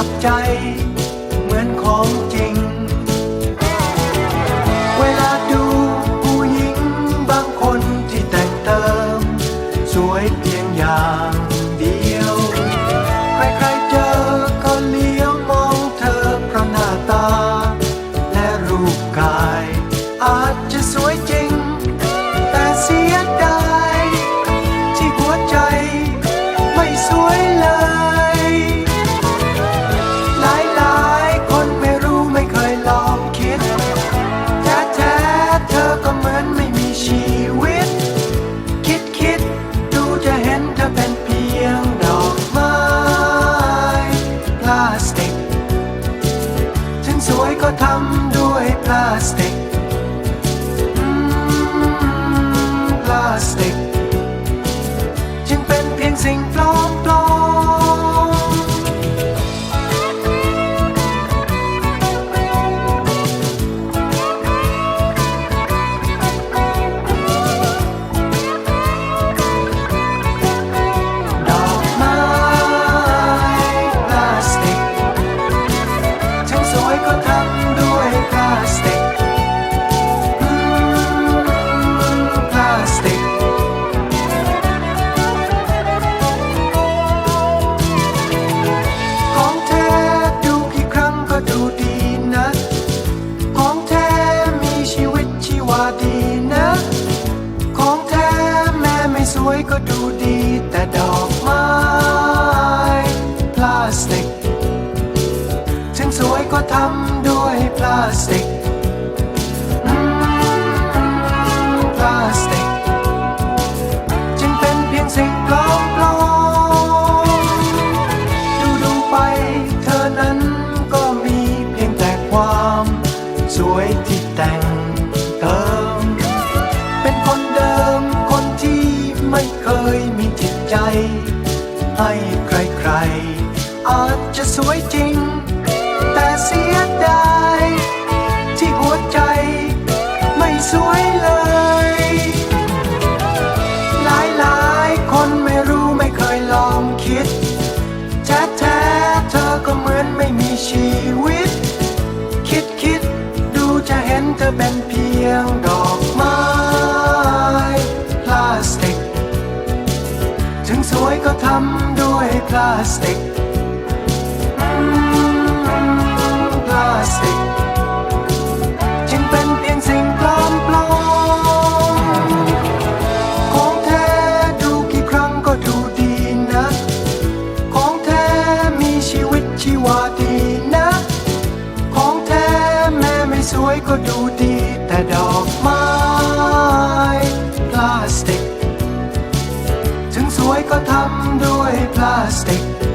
จับใจ เหมือนของจริง ทำด้วยพลาสติกพลาสติก จึงเป็นเพียงสิ่งปลอม ว่ดีนะ ของแท้แม่ไม่สวยก็ดูดี แต่ดอกไม้พลาสติก ถึงสวยก็ทำด้วยพลาสติก ให้ใครๆ อาจจะสวยจริง วยก็ทำด้วยพลาสติก พลาสติก จึงเป็นเพียงสิ่งปลอมปลอมของแท้ดูกี่ครั้งก็ดูดีนะ ของแท้มีชีวิตชีวาดีนะ ของแท้แม่ไม่สวยก็ดูดีแต่ดอกไม้ plastic.